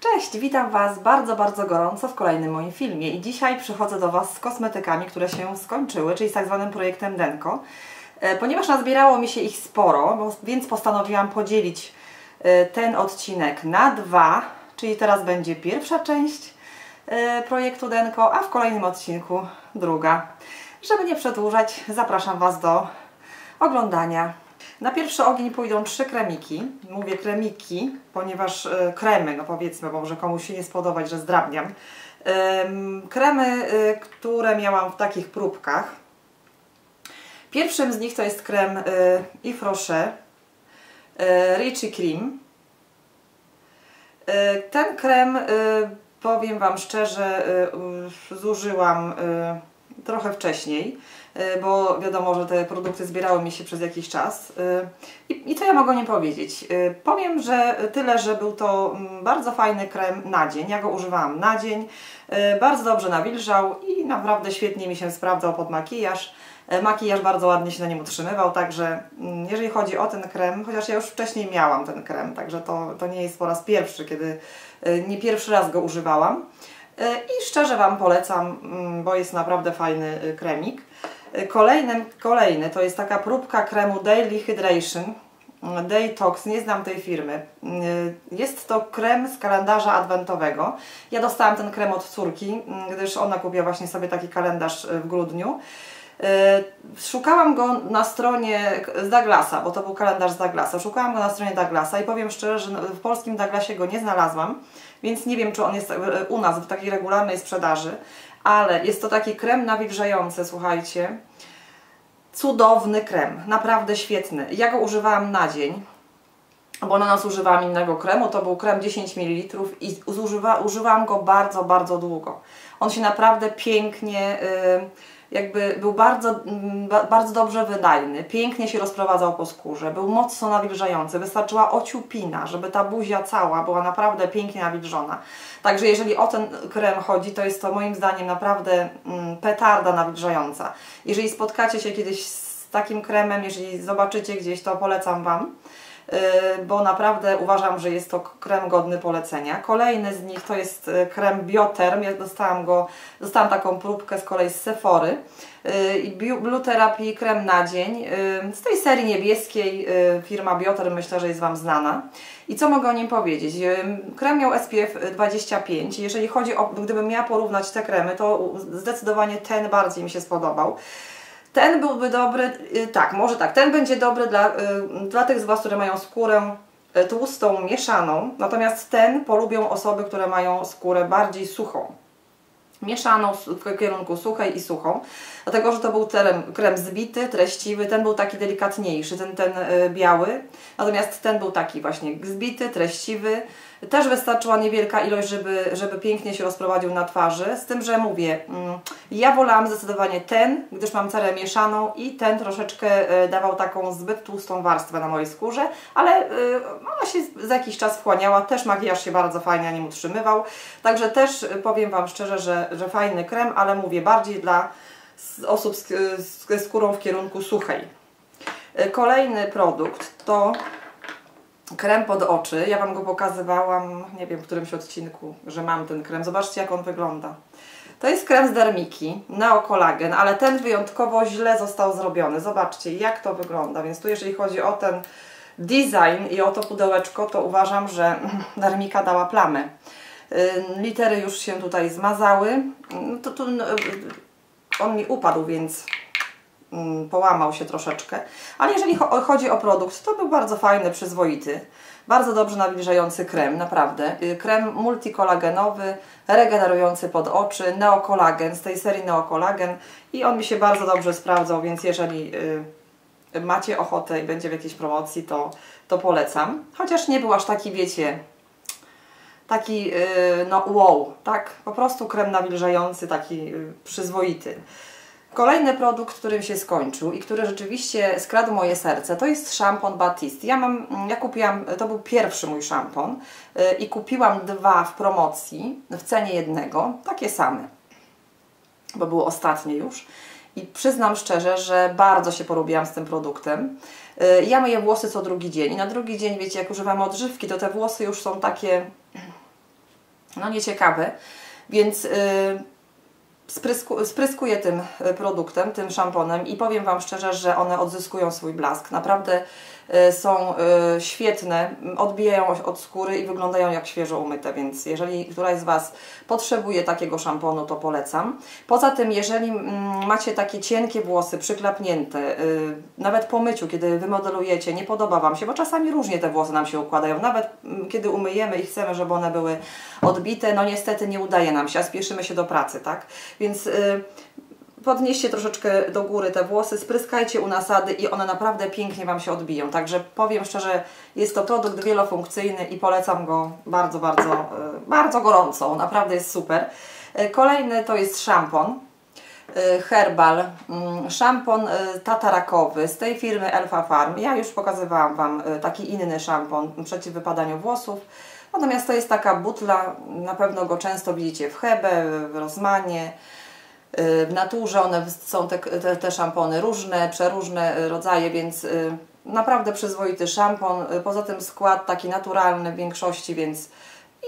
Cześć, witam Was bardzo, bardzo gorąco w kolejnym moim filmie i dzisiaj przychodzę do Was z kosmetykami, które się skończyły, czyli z tak zwanym projektem Denko. E, Ponieważ nazbierało mi się ich sporo, więc postanowiłam podzielić e, ten odcinek na dwa, czyli teraz będzie pierwsza część e, projektu Denko, a w kolejnym odcinku druga. Żeby nie przedłużać, zapraszam Was do oglądania. Na pierwszy ogień pójdą trzy kremiki. Mówię kremiki, ponieważ e, kremy, no powiedzmy, bo może komuś się nie spodobać, że zdrabniam. Em, kremy, e, które miałam w takich próbkach. Pierwszym z nich to jest krem Yves Rocher e, Richie Cream. Ten krem, powiem Wam szczerze, zużyłam trochę wcześniej, e, bo wiadomo, że te produkty zbierały mi się przez jakiś czas. E, I, co ja mogę o nim powiedzieć? E, Powiem, że tyle, że był to mm, bardzo fajny krem na dzień. Ja go używałam na dzień. Bardzo dobrze nawilżał i naprawdę świetnie mi się sprawdzał pod makijaż. Makijaż bardzo ładnie się na nim utrzymywał, także mm, jeżeli chodzi o ten krem, chociaż ja już wcześniej miałam ten krem, także to, to nie jest po raz pierwszy, kiedy nie pierwszy raz go używałam. E, I szczerze Wam polecam, mm, bo jest naprawdę fajny e, kremik. E, Kolejnym, kolejny to jest taka próbka kremu Daily Hydration mm, Daytox, nie znam tej firmy. Mm, Jest to krem z kalendarza adwentowego. Ja dostałam ten krem od córki, gdyż ona kupiła właśnie sobie taki kalendarz w grudniu. E, Szukałam go na stronie z Douglasa, bo to był kalendarz z Douglasa. Szukałam go na stronie Douglasa i powiem szczerze, że w polskim Douglasie go nie znalazłam, więc nie wiem, czy on jest e, u nas w takiej regularnej sprzedaży, ale jest to taki krem nawilżający, słuchajcie. Cudowny krem, naprawdę świetny. Ja go używałam na dzień, bo na nas używałam innego kremu, to był krem 10 ml i zużywa, używałam go bardzo, bardzo długo. On się naprawdę pięknie, y, jakby był bardzo, ba- bardzo dobrze wydajny, pięknie się rozprowadzał po skórze, był mocno nawilżający, wystarczyła ociupina, żeby ta buzia cała była naprawdę pięknie nawilżona. Także jeżeli o ten krem chodzi, to jest to moim zdaniem naprawdę mm, petarda nawilżająca. Jeżeli spotkacie się kiedyś z takim kremem, jeżeli zobaczycie gdzieś, to polecam Wam. Yy, bo naprawdę uważam, że jest to krem godny polecenia. Kolejny z nich to jest yy, krem Bioterm. Ja dostałam go, dostałam taką próbkę z kolei z Sephory. Bio- Blue Therapy krem na dzień. Z tej serii niebieskiej firma Bioterm myślę, że jest Wam znana. I co mogę o nim powiedzieć? Krem miał SPF 25. Jeżeli chodzi o, gdybym miała porównać te kremy, to zdecydowanie ten bardziej mi się spodobał. Ten byłby dobry, y, tak, może tak, ten będzie dobry dla, y, dla tych z Was, które mają skórę y, tłustą, mieszaną, natomiast ten polubią osoby, które mają skórę bardziej suchą. Mieszaną w kierunku suchej i suchą, dlatego że to był krem, krem zbity, treściwy, ten był taki delikatniejszy, ten, ten biały, natomiast ten był taki właśnie zbity, treściwy. Też wystarczyła niewielka ilość, żeby, żeby pięknie się rozprowadził na twarzy, z tym, że mówię, mm, ja wolałam zdecydowanie ten, gdyż mam cerę mieszaną i ten troszeczkę e, dawał taką zbyt tłustą warstwę na mojej skórze, ale e, ona się za jakiś czas wchłaniała, też makijaż się bardzo fajnie nim utrzymywał, także też e, powiem Wam szczerze, że, że fajny krem, ale mówię bardziej dla osób z, z, skórą w kierunku suchej. Kolejny produkt to krem pod oczy. Ja Wam go pokazywałam, nie wiem w którymś odcinku, że mam ten krem. Zobaczcie jak on wygląda. To jest krem z Dermiki, neokolagen, ale ten wyjątkowo źle został zrobiony. Zobaczcie jak to wygląda. Więc tu jeżeli chodzi o ten design i o to pudełeczko, to uważam, że Dermika dała plamę. Y, Litery już się tutaj zmazały. No To, tu, y, on mi upadł, więc połamał się troszeczkę. Ale jeżeli cho- chodzi o produkt, to był bardzo fajny, przyzwoity. Bardzo dobrze nawilżający krem, naprawdę. Y, Krem multikolagenowy, regenerujący pod oczy, neokolagen, z tej serii neokolagen i on mi się bardzo dobrze sprawdzał, więc jeżeli y, macie ochotę i będzie w jakiejś promocji, to, to polecam. Chociaż nie był aż taki, wiecie, taki yy, no wow, tak? Po prostu krem nawilżający, taki przyzwoity. Kolejny produkt, którym się skończył i który rzeczywiście skradł moje serce, to jest szampon Batiste. Ja mam, ja kupiłam, to był pierwszy mój szampon yy, i kupiłam dwa w promocji w cenie jednego, takie same, bo było ostatnie już. i przyznam szczerze, że bardzo się polubiłam z tym produktem. Y, Ja myję włosy co drugi dzień i na drugi dzień, wiecie, jak używam odżywki, to te włosy już są takie no nieciekawe, więc y, sprysku, spryskuję tym y, produktem, tym szamponem i powiem Wam szczerze, że one odzyskują swój blask. Naprawdę są y, świetne, odbijają od skóry i wyglądają jak świeżo umyte, więc jeżeli któraś z Was potrzebuje takiego szamponu, to polecam. Poza tym, jeżeli mm, macie takie cienkie włosy, przyklapnięte, y, nawet po myciu, kiedy wymodelujecie, nie podoba Wam się, bo czasami różnie te włosy nam się układają, nawet mm, kiedy umyjemy i chcemy, żeby one były odbite, no niestety nie udaje nam się, a spieszymy się do pracy, tak? Więc y, podnieście troszeczkę do góry te włosy, spryskajcie u nasady i one naprawdę pięknie Wam się odbiją. Także powiem szczerze, jest to produkt wielofunkcyjny i polecam go bardzo, bardzo, y, bardzo gorąco. Naprawdę jest super. Y, Kolejny to jest szampon. y, Herbal, mm, szampon tatarakowy z tej firmy Elfa Farm. Ja już pokazywałam Wam taki inny szampon przeciw wypadaniu włosów. Natomiast to jest taka butla, na pewno go często widzicie w Hebe, w Rozmanie, w naturze. One są te, te, te szampony różne, przeróżne y, rodzaje, więc y, naprawdę przyzwoity szampon. Y, Poza tym skład taki naturalny w większości, więc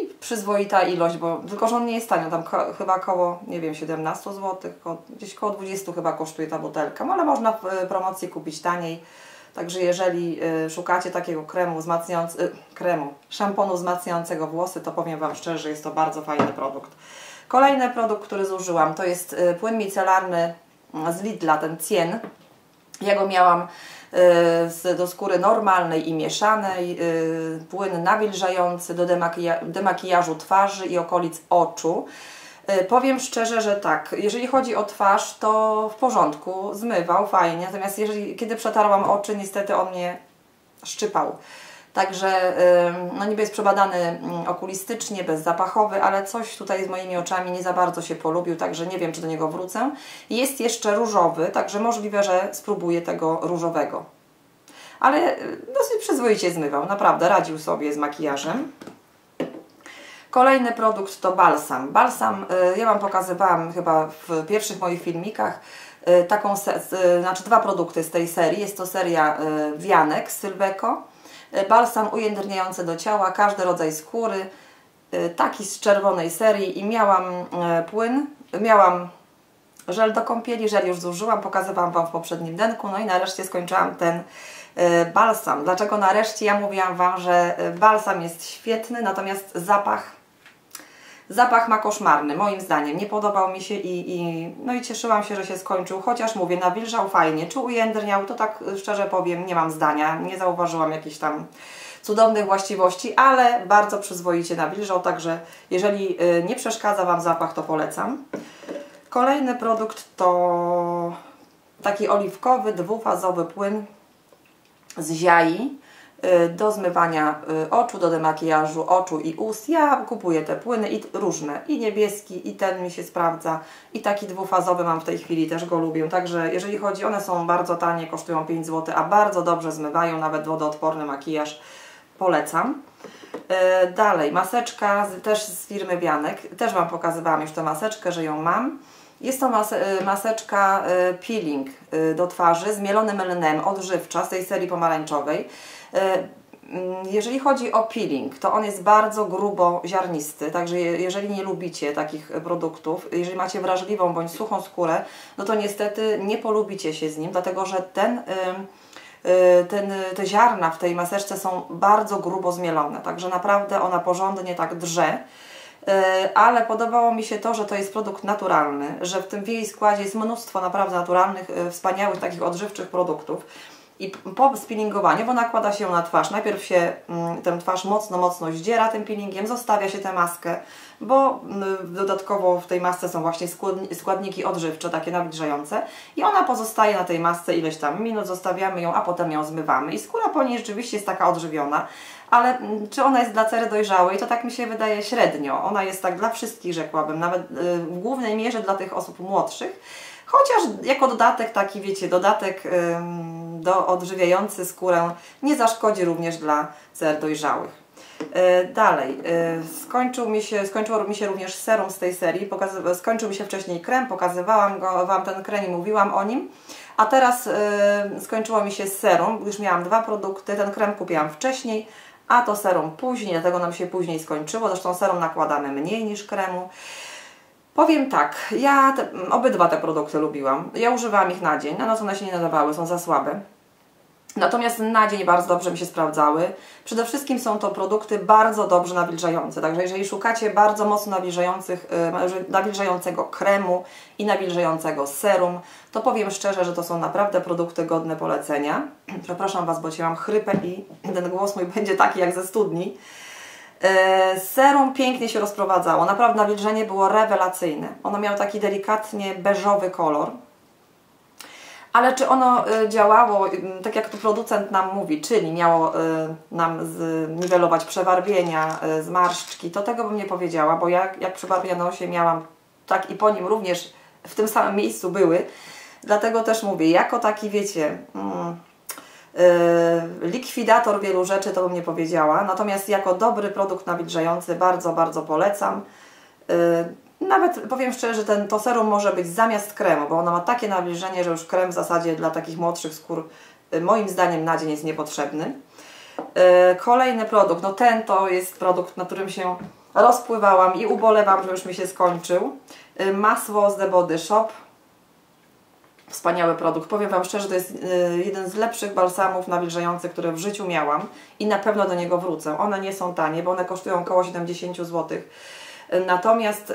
i przyzwoita ilość, bo tylko, że on nie jest tanio, tam ko, chyba koło, nie wiem, 17 zł, ko, gdzieś koło 20 chyba kosztuje ta butelka, no, ale można w y, promocji kupić taniej. Także jeżeli y, szukacie takiego kremu wzmacniającego, y, kremu, szamponu wzmacniającego włosy, to powiem Wam szczerze, jest to bardzo fajny produkt. Kolejny produkt, który zużyłam, to jest y, płyn micelarny mm, z Lidla, ten Cien. Ja go miałam y, do skóry normalnej i mieszanej, y, płyn nawilżający do demakija, demakijażu twarzy i okolic oczu. Y, Powiem szczerze, że tak, jeżeli chodzi o twarz, to w porządku, zmywał fajnie, natomiast jeżeli, kiedy przetarłam oczy, niestety on mnie szczypał. Także no niby jest przebadany mm, okulistycznie, bezzapachowy, ale coś tutaj z moimi oczami nie za bardzo się polubił, także nie wiem, czy do niego wrócę. Jest jeszcze różowy, także możliwe, że spróbuję tego różowego. Ale y, dosyć przyzwoicie zmywał, naprawdę radził sobie z makijażem. Kolejny produkt to balsam. Balsam, y, ja Wam pokazywałam chyba w pierwszych moich filmikach y, taką, znaczy dwa produkty z tej serii. Jest to seria wianek z Sylveco. Y, Balsam ujędrniający do ciała, każdy rodzaj skóry. y, Taki z czerwonej serii i miałam y, płyn, miałam żel do kąpieli, żel już zużyłam, pokazywałam Wam w poprzednim denku, no i nareszcie skończyłam ten balsam. Dlaczego nareszcie? Ja mówiłam Wam, że balsam jest świetny, natomiast zapach Zapach ma koszmarny, moim zdaniem. Nie podobał mi się i, i, no i cieszyłam się, że się skończył. Chociaż mówię, nawilżał fajnie. Czy ujędrniał, to tak y, szczerze powiem, nie mam zdania. Nie zauważyłam jakichś tam cudownych właściwości, ale bardzo przyzwoicie nawilżał. Także jeżeli y, nie przeszkadza Wam zapach, to polecam. Kolejny produkt to taki oliwkowy, dwufazowy płyn z ziai do zmywania y, oczu, do demakijażu oczu i ust. Ja kupuję te płyny i różne, i niebieski, i ten mi się sprawdza, i taki dwufazowy mam w tej chwili, też go lubię. Także jeżeli chodzi, one są bardzo tanie, kosztują 5 zł, a bardzo dobrze zmywają, nawet wodoodporny makijaż polecam. E, Dalej, maseczka też z firmy Wianek. Też Wam pokazywałam już tę maseczkę, że ją mam. Jest to mase, maseczka peeling do twarzy z mielonym lnem, odżywcza z tej serii pomarańczowej. E, mm, Jeżeli chodzi o peeling, to on jest bardzo grubo ziarnisty, także je- jeżeli nie lubicie takich e, produktów, jeżeli macie wrażliwą bądź suchą skórę, no to niestety nie polubicie się z nim, dlatego że ten, ym, y, ten, te ziarna w tej maseczce są bardzo grubo zmielone, także naprawdę ona porządnie tak drże. Y, Ale podobało mi się to, że to jest produkt naturalny, że w tym w jej składzie jest mnóstwo naprawdę naturalnych, y, wspaniałych takich odżywczych produktów. I po spiningowaniu, bo nakłada się na twarz, najpierw się mm, tę twarz mocno, mocno zdziera tym peelingiem, zostawia się tę maskę, bo mm, dodatkowo w tej masce są właśnie składni- składniki odżywcze, takie nawilżające. I ona pozostaje na tej masce ileś tam minut, zostawiamy ją, a potem ją zmywamy. I skóra po niej rzeczywiście jest taka odżywiona, ale mm, czy ona jest dla cery dojrzałej, to tak mi się wydaje średnio. Ona jest tak dla wszystkich, rzekłabym, nawet y, w głównej mierze dla tych osób młodszych, Chociaż jako dodatek taki, wiecie, dodatek do odżywiający skórę nie zaszkodzi również dla cer dojrzałych. E, Dalej, e, skończył mi się, skończyło mi się również serum z tej serii, skończył mi się wcześniej krem, pokazywałam go, Wam ten krem i mówiłam o nim, a teraz e, skończyło mi się serum, już miałam dwa produkty, ten krem kupiłam wcześniej, a to serum później, dlatego nam się później skończyło, zresztą serum nakładamy mniej niż kremu. Powiem tak, ja te, obydwa te produkty lubiłam, ja używałam ich na dzień, na noc one się nie nadawały, są za słabe. Natomiast na dzień bardzo dobrze mi się sprawdzały. Przede wszystkim są to produkty bardzo dobrze nawilżające. Także jeżeli szukacie bardzo mocno nawilżających, y, nawilżającego kremu i nawilżającego serum, to powiem szczerze, że to są naprawdę produkty godne polecenia. Przepraszam Was, bo dzisiaj mam chrypę i ten głos mój będzie taki jak ze studni. E, Serum pięknie się rozprowadzało. Naprawdę nawilżenie było rewelacyjne. Ono miało taki delikatnie beżowy kolor. Ale czy ono y, działało y, tak, jak tu producent nam mówi, czyli miało y, nam zniwelować przebarwienia, y, zmarszczki, to tego bym nie powiedziała, bo jak, jak przebarwienia na miałam, tak i po nim również w tym samym miejscu były. Dlatego też mówię, jako taki, wiecie, mm, likwidator wielu rzeczy, to bym nie powiedziała. Natomiast jako dobry produkt nawilżający bardzo, bardzo polecam. Y, nawet powiem szczerze, że ten, to serum może być zamiast kremu, bo ono ma takie nawilżenie, że już krem w zasadzie dla takich młodszych skór y, moim zdaniem na dzień jest niepotrzebny. Kolejny produkt, no ten to jest produkt, na którym się rozpływałam i ubolewam, że już mi się skończył. Masło z The Body Shop. Wspaniały produkt. Powiem Wam szczerze, to jest y, jeden z lepszych balsamów nawilżających, które w życiu miałam i na pewno do niego wrócę. One nie są tanie, bo one kosztują około 70 zł. Natomiast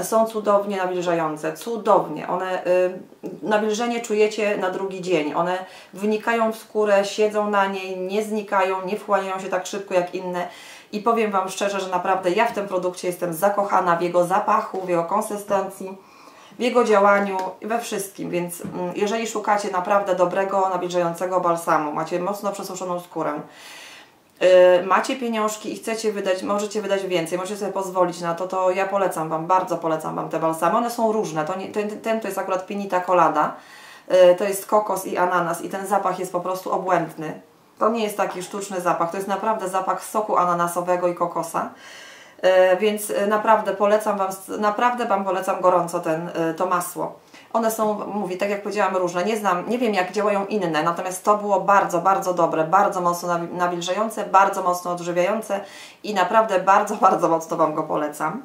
y, są cudownie nawilżające, cudownie. One, y, nawilżenie czujecie na drugi dzień. One wynikają w skórę, siedzą na niej, nie znikają, nie wchłaniają się tak szybko jak inne. I powiem Wam szczerze, że naprawdę ja w tym produkcie jestem zakochana w jego zapachu, w jego konsystencji, w jego działaniu, we wszystkim. Więc mm, jeżeli szukacie naprawdę dobrego, nawilżającego balsamu, macie mocno przesuszoną skórę, Yy, macie pieniążki i chcecie wydać, możecie wydać więcej, możecie sobie pozwolić na to, to ja polecam Wam, bardzo polecam Wam te balsamy. One są różne, to nie, ten, ten to jest akurat pinita colada, yy, to jest kokos i ananas i ten zapach jest po prostu obłędny. To nie jest taki sztuczny zapach, to jest naprawdę zapach soku ananasowego i kokosa. Yy, więc yy, naprawdę polecam Wam, naprawdę Wam polecam gorąco ten, yy, to masło. One są, mówię, tak jak powiedziałam, różne. Nie znam, nie wiem jak działają inne, natomiast to było bardzo, bardzo dobre, bardzo mocno nawi- nawilżające, bardzo mocno odżywiające i naprawdę bardzo, bardzo mocno Wam go polecam.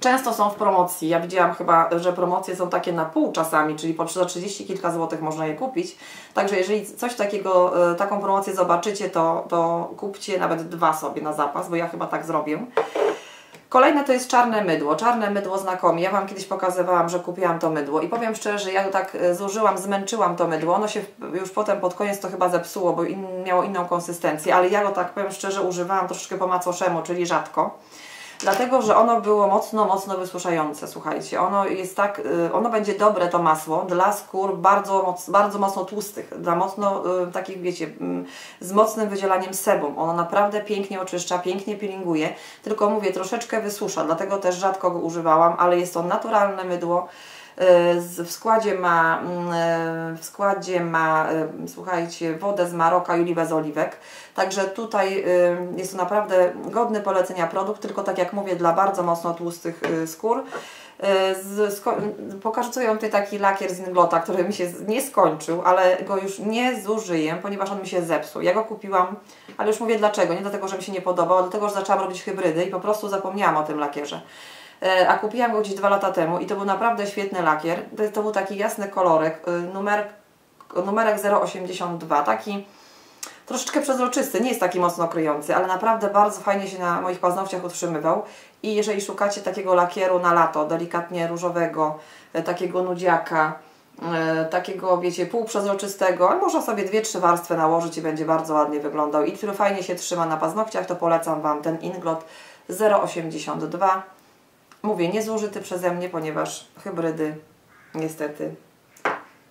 Często są w promocji. Ja widziałam chyba, że promocje są takie na pół czasami, czyli po 30 kilka złotych można je kupić. Także jeżeli coś takiego, e, taką promocję zobaczycie, to, to kupcie nawet dwa sobie na zapas, bo ja chyba tak zrobię. Kolejne to jest czarne mydło. Czarne mydło znakomie. Ja Wam kiedyś pokazywałam, że kupiłam to mydło i powiem szczerze, że ja tak e, zużyłam, zmęczyłam to mydło. Ono się już potem pod koniec to chyba zepsuło, bo in, miało inną konsystencję, ale ja go tak powiem szczerze używałam troszeczkę po macoszemu, czyli rzadko. Dlatego, że ono było mocno, mocno wysuszające, słuchajcie. Ono jest tak, y, ono będzie dobre to masło dla skór bardzo, moc, bardzo mocno tłustych, dla mocno y, takich, wiecie, mm, z mocnym wydzielaniem sebum. Ono naprawdę pięknie oczyszcza, pięknie peelinguje, tylko mówię, troszeczkę wysusza, dlatego też rzadko go używałam, ale jest to naturalne mydło. Z- W składzie ma, mm, y, w składzie ma, y, słuchajcie, wodę z Maroka i oliwę z oliwek. Także tutaj jest to naprawdę godny polecenia produkt, tylko tak jak mówię, dla bardzo mocno tłustych skór. Z, pokażę Wam tutaj taki lakier z Inglota, który mi się nie skończył, ale go już nie zużyję, ponieważ on mi się zepsuł. Ja go kupiłam, ale już mówię dlaczego. Nie dlatego, że mi się nie podobał, dlatego, że zaczęłam robić hybrydy i po prostu zapomniałam o tym lakierze. E, A kupiłam go gdzieś dwa lata temu i to był naprawdę świetny lakier. To, był taki jasny kolorek, y, numer, numerek 082, taki troszeczkę przezroczysty, nie jest taki mocno kryjący, ale naprawdę bardzo fajnie się na moich paznokciach utrzymywał. I jeżeli szukacie takiego lakieru na lato, delikatnie różowego, e, takiego nudziaka, e, takiego, wiecie, półprzezroczystego, ale można sobie dwie, trzy warstwy nałożyć i będzie bardzo ładnie wyglądał. I który fajnie się trzyma na paznokciach, to polecam Wam ten Inglot 082. Mówię, niezużyty przeze mnie, ponieważ hybrydy niestety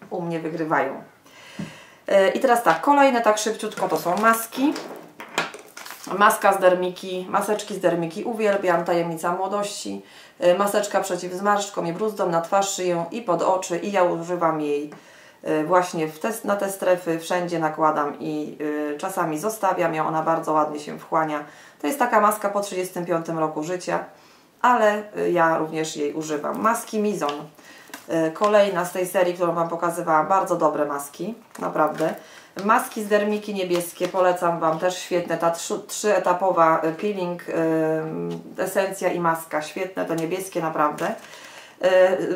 u mnie wygrywają. E, I teraz tak, kolejne tak szybciutko to są maski. Maska z dermiki, maseczki z dermiki uwielbiam, tajemnica młodości. E, Maseczka przeciw zmarszczkom i bruzdom na twarz, szyję i pod oczy i ja używam jej y, właśnie te, na te strefy wszędzie nakładam i y, czasami zostawiam ją, ona bardzo ładnie się wchłania. To jest taka maska po 35 roku życia, ale y, ja również jej używam. Maski Mizon. Y, Kolejna z tej serii, którą Wam pokazywałam, bardzo dobre maski, naprawdę. Maski z dermiki niebieskie, polecam Wam, też świetne, ta trzy, trzyetapowa y, peeling, esencja i maska, świetne, to niebieskie naprawdę.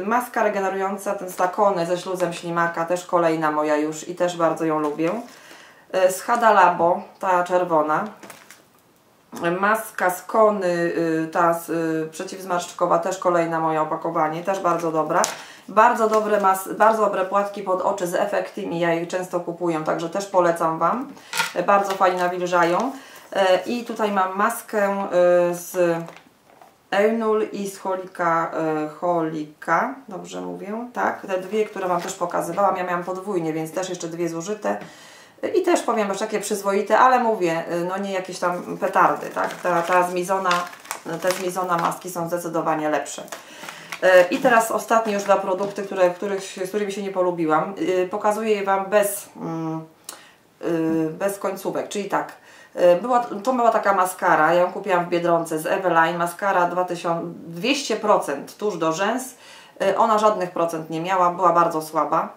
Maska regenerująca, ten stakony ze śluzem ślimaka, też kolejna moja już i też bardzo ją lubię. Z Hada Labo, ta czerwona. Maska z Kony, y, ta y, przeciwzmarszczkowa, też kolejna moje opakowanie, też bardzo dobra. Bardzo dobre, mas, bardzo dobre płatki pod oczy z efektami, ja je często kupuję, także też polecam Wam. Bardzo fajnie nawilżają. Y, I tutaj mam maskę y, z Eunul i z Holika, y, Holika, dobrze mówię, tak, te dwie, które Wam też pokazywałam, ja miałam podwójnie, więc też jeszcze dwie zużyte. I też powiem, że takie przyzwoite, ale mówię, y, no nie jakieś tam petardy, tak? Ta, ta zmizona, te zmizona maski są zdecydowanie lepsze. Y, I teraz ostatnie już dwa produkty, które, których, z którymi się nie polubiłam. Y, Pokazuję je Wam bez, mm, bez końcówek, czyli tak. Była, to była taka maskara, ja ją kupiłam w Biedronce z Eveline, maskara 2000, 200% tuż do rzęs. Ona żadnych procent nie miała, była bardzo słaba.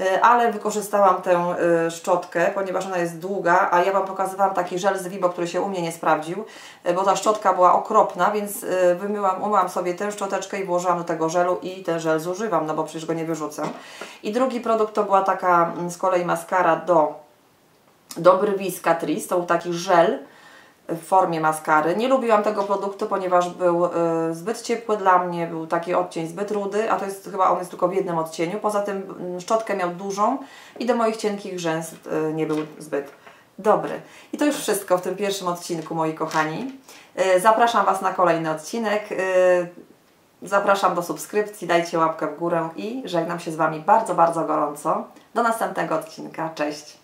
Y, ale wykorzystałam tę y, szczotkę, ponieważ ona jest długa, a ja Wam pokazywałam taki żel z Vibo, który się u mnie nie sprawdził, y, bo ta szczotka była okropna, więc wymyłam, umyłam sobie tę szczoteczkę i włożyłam do tego żelu i ten żel zużywam, no bo przecież go nie wyrzucę. I drugi produkt to była taka mm, z kolei maskara do, do brwi z Catrice, to był taki żel, w formie maskary. Nie lubiłam tego produktu, ponieważ był y, zbyt ciepły dla mnie, był taki odcień zbyt rudy, a to jest chyba on jest tylko w jednym odcieniu. Poza tym mm, szczotkę miał dużą i do moich cienkich rzęs y, nie był zbyt dobry. I to już wszystko w tym pierwszym odcinku, moi kochani. Y, zapraszam Was na kolejny odcinek. Zapraszam do subskrypcji, dajcie łapkę w górę i żegnam się z Wami bardzo, bardzo gorąco. Do następnego odcinka. Cześć!